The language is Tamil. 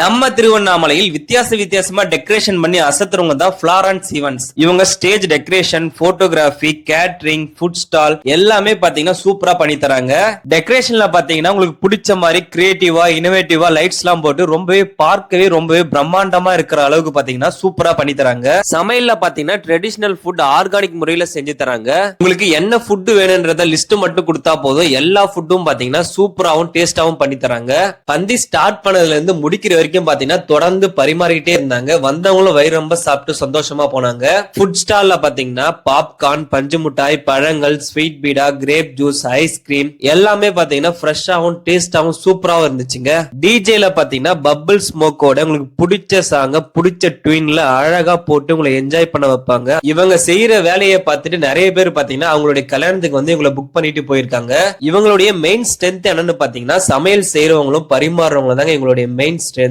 நம்ம திருவண்ணாமலையில் வித்தியாச வித்தியாசமா டெக்கரேஷன் பண்ணி அசத்துறவங்க தான் ஃபிளாரன்ஸ் ஈவன்ஸ் இவங்க stage decoration photography catering food stall எல்லாமே பாத்தீங்கன்னா சூப்பரா பண்ணி தராங்க. டெக்கரேஷன்ல பாத்தீங்கன்னா உங்களுக்கு பிடிச்ச மாதிரி கிரியேட்டிவா இனோவேட்டிவா லைட்ஸ் எல்லாம் போட்டு ரொம்பவே பார்க்கவே ரொம்பவே பிரம்மாண்டமா இருக்கிற அளவுக்கு பாத்தீங்கன்னா சூப்பரா பண்ணி தராங்க. சமையல்ல பாத்தீங்கன்னா ட்ரெடிஷனல் ஃபுட் ஆர்கானிக் முறையில செஞ்சு தராங்க. உங்களுக்கு என்ன ஃபுட் வேணும்ன்றத லிஸ்ட் மட்டும் கொடுத்தா போதும். எல்லா ஃபுட்டும் பாத்தீங்கன்னா சூப்பராவும் டேஸ்டாவும் பண்ணி தராங்க. பந்தி ஸ்டார்ட் பண்ணதுல இருந்து முடிக்கிற வரைக்கும் பாத்தீங்கன்னா தொடர்ந்து பரிமாறிக்கிட்டே இருந்தாங்க. வந்தவங்களும் வயிறு ரொம்ப சாப்பிட்டு சந்தோஷமா போனாங்க. ஃபுட் ஸ்டால்ல பாத்தீங்கன்னா பாப்கார்ன் பஞ்சு மிட்டாய் பழங்கள் ஸ்வீட் பீடா கிரேப் ஜூஸ் ஐஸ்கிரீம் எல்லாமே பாத்தீங்கன்னா ஃப்ரெஷ்ஷாவும் டேஸ்டாவும் சூப்பராவும் இருந்துச்சுங்க. டிஜேல பாத்தீங்கன்னா பபிள் ஸ்மோக்கோட உங்களுக்கு பிடிச்ச சாங்க பிடிச்ச ட்வின்ல அழகா போட்டு உங்களை என்ஜாய் பண்ண வைப்பாங்க. இவங்க செய்யற வேலையை பார்த்துட்டு நிறைய பேர் பாத்தீங்கன்னா அவங்களுடைய கல்யாணத்துக்கு வந்து இவங்களை புக் பண்ணிட்டு போயிருக்காங்க. இவங்களுடைய மெயின் ஸ்ட்ரென்த் என்னன்னு பாத்தீங்கன்னா சமையல் செய்யறவங்களும் பரிமாறுறவங்களும் தாங்க எங்களுடைய மெயின் ஸ்ட்ரென்த்